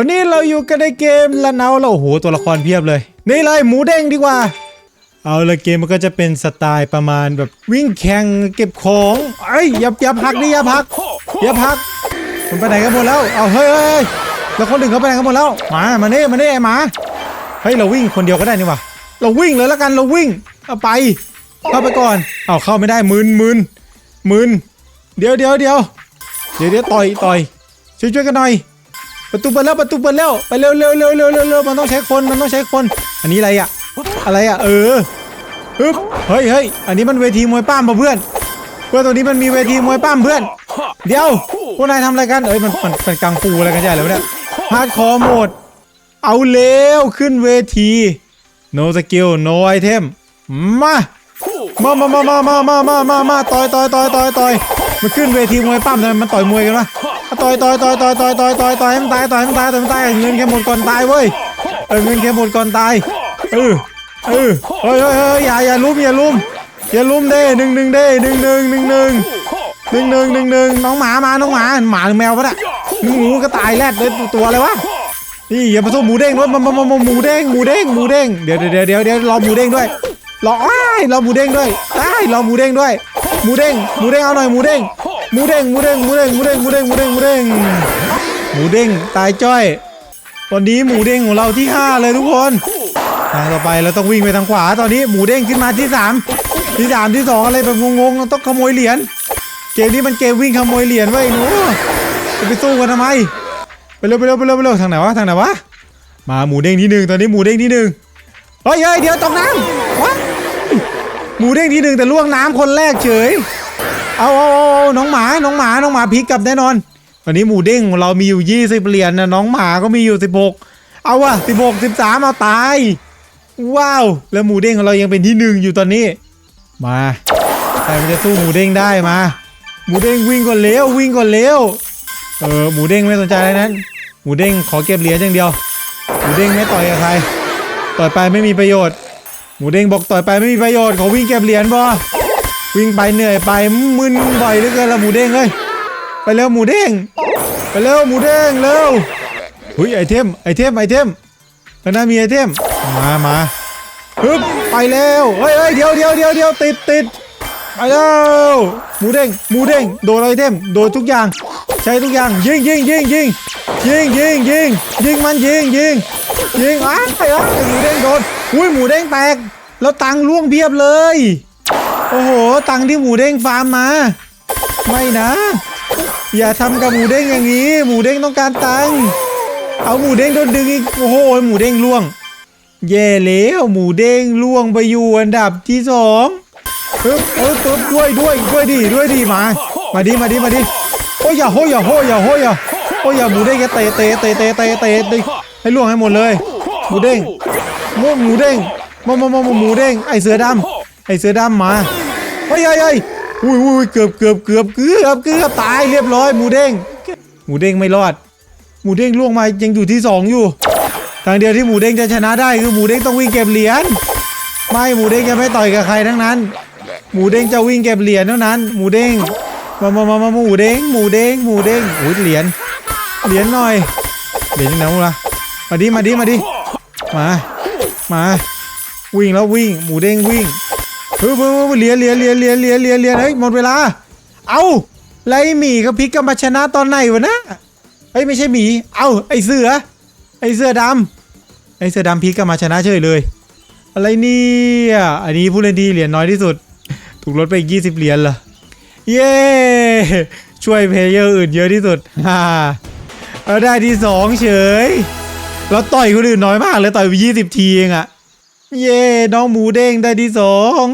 วันนี้เราอยู่กันในเกมละเนาเราโอ้โหตัวละครเพียบเลย นี่เลยหมูเด้งดีกว่า เอาละเกมมันก็จะเป็นสไตล์ประมาณแบบวิ่งแข่งเก็บของไอ้ยอย่าอย่าพักดิอย่าพักอย่าพักมันไปไหนกันหมดแล้วเอาเฮ้ยเฮ้ยเฮ้ยแล้วคนอื่นเขาไปไหนกันหมดแล้วหมามาเน่มาเน่ไอ้หมาเฮ้ยเราวิ่งคนเดียวก็ได้นี่ว่าเราวิ่งเลยล้วกันเราวิ่งเอาไปเข้าไปก่อนเอาเข้าไม่ได้มึนมึนมึนเดี๋ยวเดี๋ยวเดี๋ยวเดี๋ยวเดี๋ยวต่อยต่อยช่วยช่วยกันหน่อย ประตูเปิดแล้วประตูเปิดแล้วไปเร็วเร็วเร็วเร็วเร็วเร็วมันต้องใช้คนมันต้องใช้คน อันนี้อะไรอะ อะไรอะ เออฮึบเฮ้ยเฮ้ยอันนี้มันเวทีมวยป้ามป่ะเพื่อน เพื่อนตัวนี้มันมีเวทีมวยป้ามเพื่อน เดี๋ยวพวกนายทำอะไรกันเอ้ยมันมันเป็นกังฟูอะไรกันใช่แล้วะเนี่ยฮาร์ดคอร์โหมดเอาเร็วขึ้นเวที no skill no item มามามามามามามามามามาต่อยต่อยต่อยต่อยต่อยมันขึ้นเวทีมวยปั้มทำไมมันต่อยมวยกันวะ ต่อยต่อยต่อยต่อยต่อยต่อยต่อยต่อยให้มันตายต่อยให้มันตายต่อยให้มันตายเงินแค่หมดก่อนตายเว้ยเออเงินแค่หมดก่อนตายเออเออเฮ้ยเฮ้ยเฮ้ยอย่าอย่าลุ้มอย่าลุ้มอย่าลุ้มเด้หนึ่งหนึ่งเด้หนึ่งหนึ่งหนึ่งหนึ่งหนึ่งหนึ่งหนึ่งหนึ่งน้องหมามาน้องหมาหมาหรือแมวปะเนี่ยหมูก็ตายแรดเลยตัวตัวอะไรวะนี่อย่ามาสู้หมูเด้งด้วยมามามาหมูเด้งหมูเด้งหมูเด้งเดี๋ยวเดี๋ยวเดี๋ยวเดี๋ยวรอหมูเด้งด้วยรออ้ายรอหมูเด้งด้วยอ้ายรอหมูเด้งด้วยหมูเด้งหมูเด้งเอาหน่อยหมูเด้ง หมูเด้งหมูเด้งหมูเด้งหมูเด้งหมูเด้งหมูเด้งหมูเด้งหมูเด้งตายจ้อย ตอนนี้หมูเด้งของเราที่ห้าเลยทุกคนทางต่อไปเราต้องวิ่งไปทางขวาตอนนี้หมูเด้งขึ้นมาที่สามที่สามที่สองอะไรแบบงงๆต้องขโมยเหรียญเกมนี้มันเกมวิ่งขโมยเหรียญไว้หนูจะไปสู้กันทำไมไปเร็วไปเร็วไปเร็วไปเร็วทางไหนวะทางไหนวะมาหมูเด้งที่หนึ่งตอนนี้หมูเด้งที่หนึ่งเฮ้ยเฮ้ยเดี๋ยวตกน้ำวะหมูเด้งที่หนึ่งแต่ล่วงน้ำคนแรกเฉย เอาเอาเอาน้องหมา น้องหมา น้องหมาพลิกกลับแน่นอนตอนนี้หมูเด้งของเรามีอยู่ยี่สิบเหรียญนะน้องหมาก็มีอยู่สิบหกเอาวะสิบหกสิบสามเอาตาย ว้าว แล้วหมูเด้งของเรายังเป็นที่หนึ่งอยู่ตอนนี้ มาใครมันจะสู้หมูเด้งได้มา หมูเด้งวิ่งก่อนเร็ววิ่งก่อนเร็ว เออหมูเด้งไม่สนใจอะไรนั้น หมูเด้งขอเก็บเหรียญอย่างเดียว หมูเด้งไม่ต่อยกับใคร ต่อยไปไม่มีประโยชน์ หมูเด้งบอกต่อยไปไม่มีประโยชน์ขอวิ่งเก็บเหรียญบอ วิ่งไปเหนื่อยไปมึนบ่อยเหลือเกินละหมูเด้งเอ้ยไปเร็วหมูเด้งไปเร็วหมูเด้งเร็วหุยไอเทมไอเทมไอเทมข้างหน้ามีไอเทมมามาฮึบไปเร็วเฮ้ยเฮ้ยเดี๋ยวเดี๋ยวเดี๋ยวเดี๋ยวติดติดไปแล้วหมูเด้งหมูเด้งโดนไอเทมโดนทุกอย่าง ใช้ทุกอย่างยิงยิงยิงยิงยิงยิงยิงยิงมันยิงยิงยิงอ้าวไอ้อ้าวหมูเด้งโดนอุ้ยหมูเด้งแตกแล้วตังล่วงเพียบเลย โอ้โห ตังที่หมูเด้งฟาร์มมา ไม่นะ อย่าทำกับหมูเด้งอย่างนี้ หมูเด้งต้องการตังเอาหมูเด้งโดนดึงอีก โอ้โห หมูเด้งล่วง เย่แล้วหมูเด้งล่วงไปอยู่อันดับที่สองปึ๊บปึ๊บปึ๊บด้วยด้วยด้วยดิด้วยดิมา มาดิมาดิมาดิโอ้ยอย่าโหยอย่าโหยอย่าโหยอย่าโอ้ยอย่าหมูเด้งแกเตะเตะเตะเตะเตะเตะดิให้ล่วงให้หมดเลย หมูเด้งหมูหมูเด้งมามามามาหมูเด้งไอเสือดำไอเสือดำมา ยเฮ้ยเฮ้ยอุ้ยอุ้ยเกือบเกือบเกือบเกือบเกือบตายเรียบร้อยหมูเด้ง หมูเด้งไม่รอด หมูเด้งล่วงมายังอยู่ที่สองอยู่ ทางเดียวที่หมูเด้งจะชนะได้คือหมูเด้งต้องวิ่งเก็บเหรียญ ไม่หมูเด้งจะไม่ต่อยกับใครทั้งนั้น หมูเด้งจะวิ่งเก็บเหรียญเท่านั้น หมูเด้ง มามามามาหมูเด้ง หมูเด้ง หมูเด้งโอ้ยเหรียญ เหรียญหน่อย เหรียญไหนวะมาดิ มาดิ มาดิ มา มา วิ่งแล้ววิ่ง หมูเด้งวิ่ง เฮ้ยเฮ้ยเฮ้ยเหรียเหรียเหรียเหรียเหรียเหรียเหรียเฮ้ยหมดเวลา เอาไล่หมีกับพลิกกันมาชนะตอนไหนวะนะเฮ้ยไม่ใช่หมี เอาไอเสือ ไอเสือดำไอเสือดำพลิกกันมาชนะเฉยเลย อะไรเนี่ยอันนี้ผู้เล่นที่เหรียญน้อยที่สุด ถูกลดไปอีก20เหรียญเหรอเย้ช่วยเพลเยอร์อื่นเยอะที่สุดฮ่าเราได้ที่สองเฉยเราต่อยคนอื่นน้อยมากเลยต่อยไป20ทีเองอะ เย้น้องหมูเด้งได้ที่สอง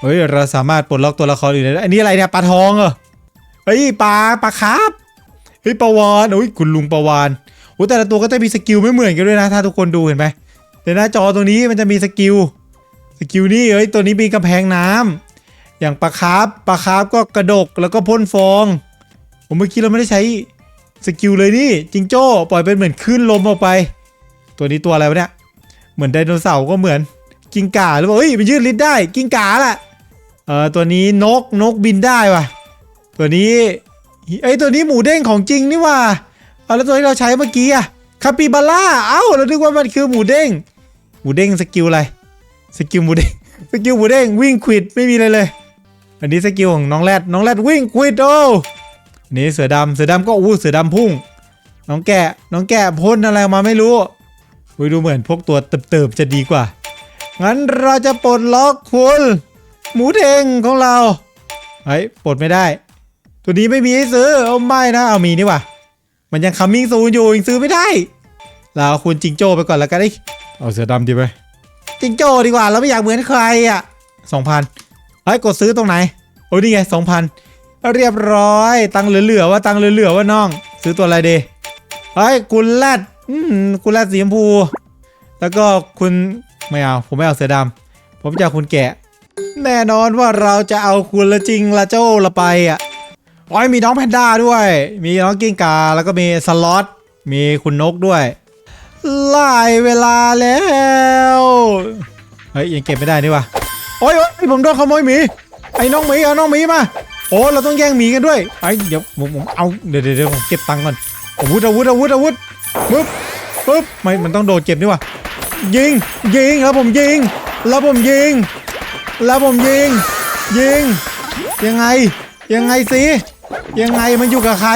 เฮ้ยเราสามารถปลดล็อกตัวละครอื่นได้อันนี้อะไรเนี่ยปลาทองเหรอเฮ้ยปลาปลาคร์ฟเฮ้ยปลาวานโอ้ยคุณลุงปลาวานโอ้แต่ละตัวก็จะมีสกิลไม่เหมือนกันด้วยนะ ถ้าทุกคนดูเห็นไหมในหน้าจอตรงนี้มันจะมีสกิลสกิลนี่เอ้ยตัวนี้มีกำแพงน้ำอย่างปลาคาร์ฟปลาคาร์ฟก็กระดกแล้วก็พ่นฟองผมเมื่อกี้เราไม่ได้ใช้สกิลเลยนี่จิงโจ้ปล่อยเป็นเหมือนคลื่นลมออกไป ตัวนี้ตัวอะไรวะเนี่ย เหมือนไดโนเสาร์ก็เหมือนกิ้งก่าหรือเปล่าเฮ้ยมันยืดลิ้นได้กิ้งก่าแหละเออตัวนี้นกนกบินได้ว่ะ ตัวนี้ไอตัวนี้หมูเด้งของจริงนี่ว่ะเอาแล้วตัวที่เราใช้เมื่อกี้อะคาปิบาร่าเอ้าเราคิดว่ามันคือหมูเด้งหมูเด้งสกิลอะไรสกิลหมูเด้งสกิลหมูเด้งวิ่งควิดไม่มีอะไรเลย อันนี้สกิลของน้องแรดน้องแรดวิ่งควิดโอ้นนี้เสือดำเสือดำก็อู้เสือดำพุ่ง น้องแกะน้องแกะพ่นอะไรมาไม่รู้ อุ้ยดูเหมือนพวกตัวเติบๆจะดีกว่า งั้นเราจะปลดล็อกคุณ หมูเด้งของเราเฮ้ยปลดไม่ได้ ตัวนี้ไม่มีให้ซื้อเอาไม่นะเอามีนี่ว่ะมันยังคัมมิ่งซูนอยู่ยังซื้อไม่ได้เราเอาคุณจิงโจ้ไปก่อนแล้วกันไอ้ยเอาเสือดำดีไหมจิงโจ้ดีกว่าเราไม่อยากเหมือนใครอะสองพันเฮ้ยกดซื้อตรงไหนโอ้ยนี่ไงสองพันเรียบร้อย ตังค์เหลือๆว่าตังค์เหลือๆว่าน้อง ซื้อตัวอะไรดีเฮ้ยกุลแรด อืมกุลแรดสีชมพู แล้วก็คุณไม่เอา ผมไม่เอาเสือดำผมจะเอาคุณแกะ แน่นอนว่าเราจะเอาคุณละจริงละโจ้ละไปอะอ๋อยมีน้องแพนด้าด้วย มีน้องกิ้งกา แล้วก็มีสล็อต มีคุณนกด้วยไล่เวลาแล้ว เฮ้ยยังเก็บไม่ได้นี่วะโอ้ยโอ้ผมโดนขโมยหมี ไอ้น้องหมีเอาน้องหมีมา โอ้เราต้องแย่งหมีกันด้วยไอ้เดี๋ยวผมผมเอาเดี๋ยวเดี๋ยวเดี๋ยวผมเก็บตังค์ก่อนอาวุธอาวุธอาวุธอาวุธ ปึ๊บปึ๊บไม่มันต้องโดดเก็บนี่วะยิงยิงแล้วผมยิง แล้วผมยิง แล้วผมยิง ยิง ยังไง ยังไงสิยังไงมันอยู่กับใคร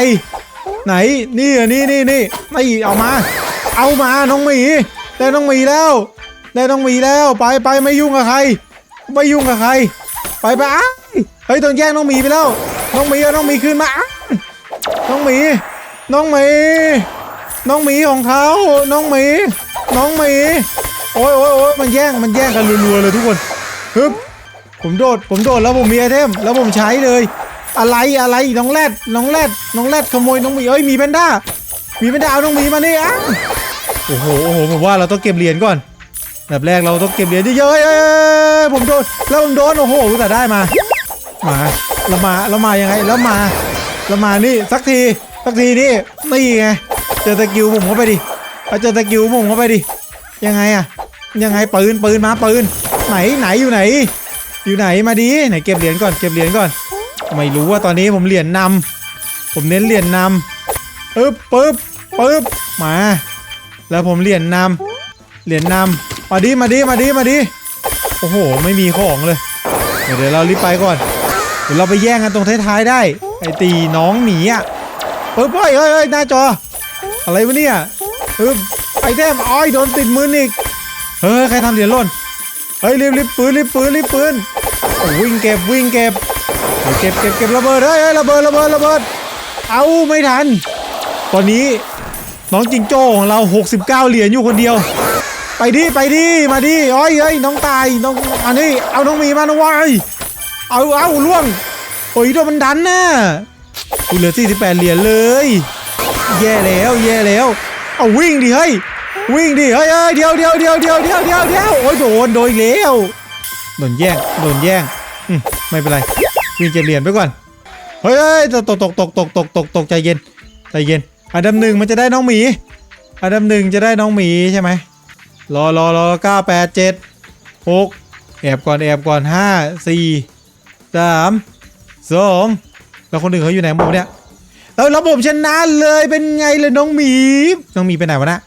ไหนนี่นี่นี่นี่ไม่เอามา เอามาน้องหมีได้น้องหมีแล้วได้น้องหมีแล้วไปไปไม่ยุ่งกับใคร ไม่ยุ่งกับใคร ไปไปอ้าเฮ้ยต้องแย่งน้องหมีไปแล้ว น้องหมีเอาน้องหมีคืนมาน้องหมีน้องหมี น้องหมีของเขาน้องหมี น้องหมี โอ้ยโอ้ยโอ้ยมันแย่ง มันแย่งกันรัวๆเลยทุกคนฮึบผมโดด ผมโดดแล้วผมมีไอเทม แล้วผมใช้เลย อะไรอะไรน้องแรดน้องแรดน้องแรดขโมยน้องหมีเอ้ยมีแพนด้า มีแพนด้าเอาน้องหมีมานี่อะโอ้โหโอ้โหผมว่าเราต้องเก็บเหรียญก่อนแบบแรกเราต้องเก็บเหรียญเยอะๆเอ้ยผมโดนแล้วผมโดนโอ้โหแต่ได้มา มาเรามาเรามายังไงแล้วมาเรามานี่สักทีสักทีนี่นี่ไง เจอตะกิวผมเข้าไปดิเอาเจอตะกิวผมเข้าไปดิ ยังไงอะยังไงปืนปืนมาปืน ไหนไหนอยู่ไหน อยู่ไหนมาดีไหนเก็บเหรียญก่อนเก็บเหรียญก่อน ไม่รู้ว่าตอนนี้ผมเหรียญนำผมเน้นเหรียญนำปึ๊บปึ๊บปึ๊บมา แล้วผมเหรียญนำเหรียญนำมาดีมาดีมาดีมาดีโอ้โห ไม่มีของเลย เดี๋ยวเรารีบไปก่อนเดี๋ยวเราไปแย่งกันตรงท้ายๆได้ ไอตีน้องหมีอะปึ๊บเฮ้ยเฮ้ยเฮ้ยหน้าจอ อะไรวะเนี่ยปึ๊บไอเทมอ้อยโดนติดมืออีก เฮ้ยใครทำเหรียญหล่น เฮ้ยรีบรีบปืนรีบปืนรีบปืนวิ่งเก็บวิ่งเก็บเก็บเก็บเก็บระเบิดเฮ้ยเฮ้ยระเบิดระเบิดระเบิด เอาไม่ทัน ตอนนี้น้องจิงโจ้ของเรา 69 เหรียญอยู่คนเดียว ไปดิไปดิมาดิอ้อยเฮ้ยน้องตายน้องอันนี้เอาน้องมีมาน้องวายเอาเอาล่วงโอ้ยโดนมันดันน่ะกูเหลือ48เหรียญเลย แย่แล้วแย่แล้ว เอาวิ่งดิเฮ้ยวิ่งดิเฮ้ยเดียวเดียวเดียวเดียวเดียวเดียวเดียวโอ้ยโดนโดนแล้วโดนแย่งโดนแย่งอืมไม่เป็นไรวิ่งเก็บเหรียญไปก่อนเฮ้ยตกตกตกตกตกตกตกตกใจเย็นใจเย็นอันดับหนึ่งมันจะได้น้องหมีอันดับหนึ่งจะได้น้องหมีใช่ไหมรอรอรอเก้าแปดเจ็ดหกแอบก่อนแอบก่อนห้าสี่สามสองแล้วคนหนึ่งเขาอยู่ไหนหมดเนี่ย เออแล้วผมชนะเลยเป็นไงเลยน้องหมีน้องหมีไปไหนวะนะ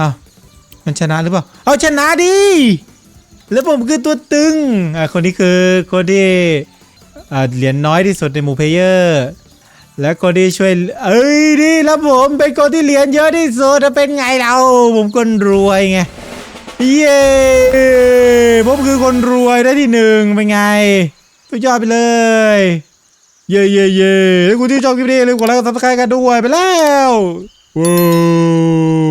อ้าวมันชนะหรือเปล่าเอาชนะดิแล้วผมคือตัวตึงอ่าคนนี้คือคนที่อ่าเหรียญน้อยที่สุดในหมู่เพลเยอร์และคนที่ช่วยเอ้ยนี่แล้วผมเป็นคนที่เหรียญเยอะที่สุดแล้วเป็นไงเราผมคนรวยไงเย้ผมคือคนรวยได้ที่หนึ่งเป็นไงสุดยอดไปเลย เย่เย่เย่ถ้าคุณที่ชอบคลิปนี้อย่าลืมกดไลค์กดซับสไครต์กันด้วยไปแล้วว้าว